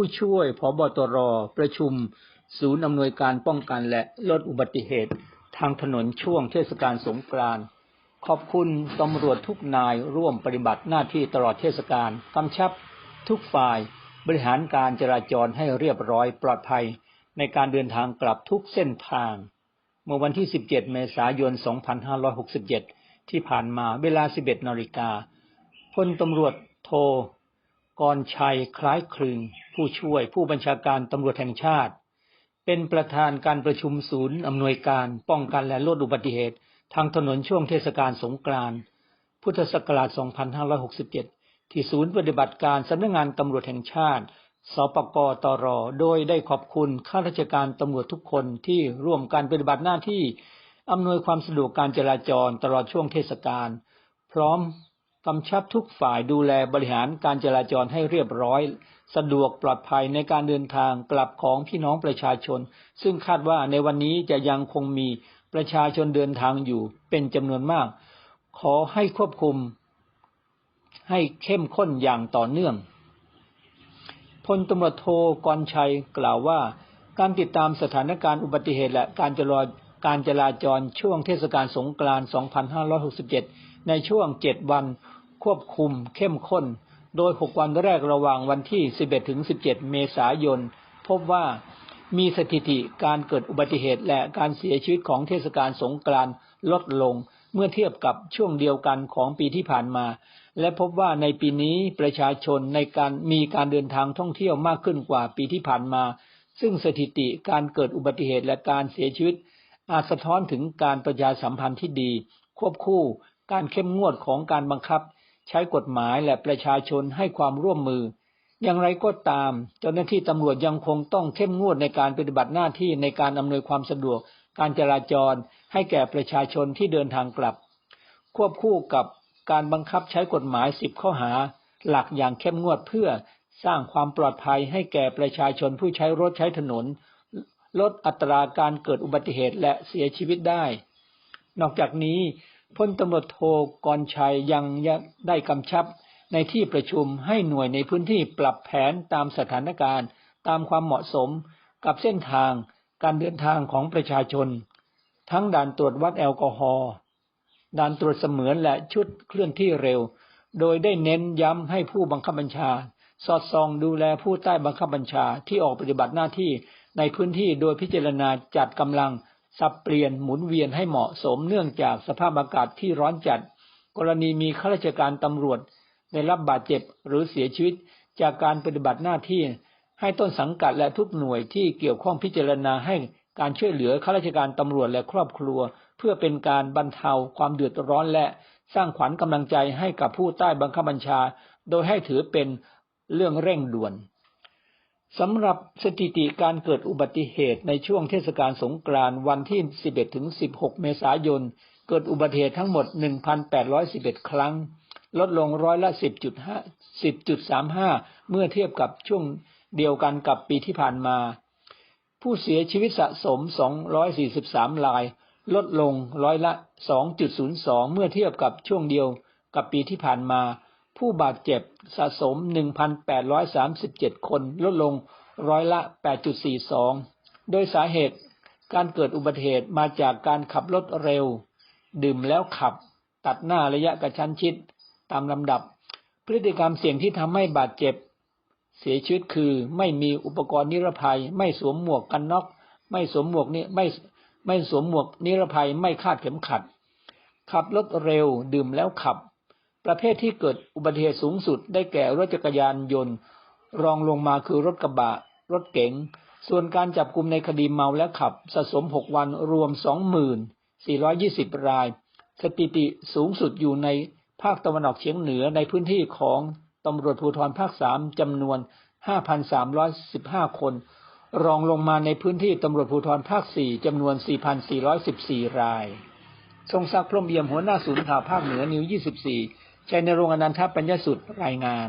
ผู้ช่วยผบตรประชุม ศูนย์อำนวยการป้องกันและลดอุบัติเหตุ ทางถนนช่วงเทศกาลสงกรานต์ขอบคุณตำรวจทุกนายร่วมปฏิบัติหน้าที่ตลอดเทศกาลกำชับทุกฝ่ายบริหารการจราจรให้เรียบร้อยปลอดภัย ในการเดินทางกลับทุกเส้นทาง เมื่อวันที่ 17 เมษายน 2567 ที่ผ่านมาเวลา 11 นาฬิกาพลตำรวจโทกรชัยคล้ายคลึง ผู้ช่วยผู้บัญชาการตำรวจแห่งชาติ เป็นประธานการประชุมศูนย์อำนวยการป้องกันและลดอุบัติเหตุ ทางถนนช่วงเทศกาลสงกรานต์พุทธศักราช 2567 ที่ศูนย์ปฏิบัติการสำนักงานตำรวจแห่งชาติ สปกตร โดยได้ขอบคุณข้าราชการตำรวจทุกคนที่ร่วมการปฏิบัติหน้าที่อำนวยความสะดวกการจราจรตลอดช่วงเทศกาลพร้อม กำชับทุกฝ่ายดูแลบริหารการจราจรให้เรียบร้อย สะดวกปลอดภัยในการเดินทางกลับของพี่น้องประชาชน ซึ่งคาดว่าในวันนี้จะยังคงมีประชาชนเดินทางอยู่เป็นจำนวนมาก ขอให้ควบคุม ให้เข้มข้นอย่างต่อเนื่องพลตำรวจโทกรชัยกล่าวว่า การติดตามสถานการณ์อุบัติเหตุและการจราการจราจรช่วงเทศกาลสงกรานต์ 2567 ในช่วง 7 วัน ควบคุมเข้มข้น โดย 6 วันแรกระหว่างวันที่ 11 ถึง 17 เมษายน พบว่ามีสถิติการเกิดอุบัติเหตุและการเสียชีวิตของเทศกาลสงกรานต์ลดลงเมื่อเทียบกับช่วงเดียวกันของปีที่ผ่านมา และพบว่าในปีนี้ประชาชนในการมีการเดินทางท่องเที่ยวมากขึ้นกว่าปีที่ผ่านมา ซึ่งสถิติการเกิดอุบัติเหตุและการเสียชีวิต อาจสะท้อนถึงการประชาสัมพันธ์ที่ดี ควบคู่การเข้มงวดของการบังคับ ใช้กฎหมายและประชาชนให้ความร่วมมือ อย่างไรก็ตาม เจ้าหน้าที่ตำรวจยังคงต้องเข้มงวดในการปฏิบัติหน้าที่ในการอำนวยความสะดวก การจราจร ให้แก่ประชาชนที่เดินทางกลับ ควบคู่กับการบังคับใช้กฎหมายสิบข้อหา หลักอย่างเข้มงวดเพื่อสร้างความปลอดภัยให้แก่ประชาชนผู้ใช้รถใช้ถนน ลดอัตราการเกิดอุบัติเหตุและเสียชีวิตได้ นอกจากนี้ พลตำรวจโทกรชัยยังได้กำชับในที่ประชุมให้หน่วยในพื้นที่ปรับแผนตามสถานการณ์ ตามความเหมาะสมกับเส้นทางการเดินทางของประชาชน ทั้งด่านตรวจวัดแอลกอฮอล์ด่านตรวจเสมือนและชุดเคลื่อนที่เร็ว โดยได้เน้นย้ำให้ผู้บังคับบัญชา สอดส่องดูแลผู้ใต้บังคับบัญชาที่ออกปฏิบัติหน้าที่ในพื้นที่โดยพิจารณาจัดกำลัง สับเปลี่ยนหมุนเวียนให้เหมาะสมเนื่องจากสภาพอากาศที่ร้อนจัด กรณีมีข้าราชการตำรวจได้รับบาดเจ็บหรือเสียชีวิตจากการปฏิบัติหน้าที่ ให้ต้นสังกัดและทุกหน่วยที่เกี่ยวข้องพิจารณาให้การช่วยเหลือข้าราชการตำรวจและครอบครัว เพื่อเป็นการบรรเทาความเดือดร้อนและสร้างขวัญกำลังใจให้กับผู้ใต้บังคับบัญชา โดยให้ถือเป็นเรื่องเร่งด่วน สำหรับสถิติการเกิดอุบัติเหตุในช่วงเทศกาลสงกรานต์วันที่ 11 ถึง 16 เมษายน เกิดอุบัติเหตุทั้งหมด 1,811 ครั้ง ลดลงร้อยละ10.5 10.35 เมื่อเทียบกับช่วงเดียวกันกับปีที่ผ่านมา ผู้เสียชีวิตสะสม 243 ราย ลดลงร้อยละ 2.02 เมื่อเทียบกับช่วงเดียวกับปีที่ผ่านมา ผู้บาดเจ็บสะสม 1,837 คนลดลงร้อยละ 8.42 โดยสาเหตุการเกิดอุบัติเหตุมาจากการขับรถเร็ว ดื่มแล้วขับ ตัดหน้าระยะกระชั้นชิด ตามลำดับ พฤติกรรมเสี่ยงที่ทำให้บาดเจ็บ เสียชีวิตคือไม่มีอุปกรณ์นิรภัย ไม่สวมหมวกกันน็อก ไม่สวมหมวกนี่ไม่ไม่สวมหมวกนิรภัย ไม่คาดเข็มขัด ขับรถเร็ว ดื่มแล้วขับ ประเภทที่เกิดอุบัติเหตุสูงสุดได้แก่รถจักรยานยนต์ รองลงมาคือรถกระบะ รถเก๋ง ส่วนการจับกลุ่มในคดีเมาและขับสะสม 6 วันรวม2420 ราย สถิติสูงสุดอยู่ในภาคตะวันออกเฉียงเหนือในพื้นที่ของตำรวจภูธรภาค 3จำนวน 5,315 คน รองลงมาในพื้นที่ตำรวจภูธรภาค 4จำนวน 4,414 ราย ทรงศักดิ์พรมเยี่ยมหัวหน้าศูนย์ข่าวภาคเหนือนิว 24 ชัยนรงค์อนันทปัญญสุดรายงาน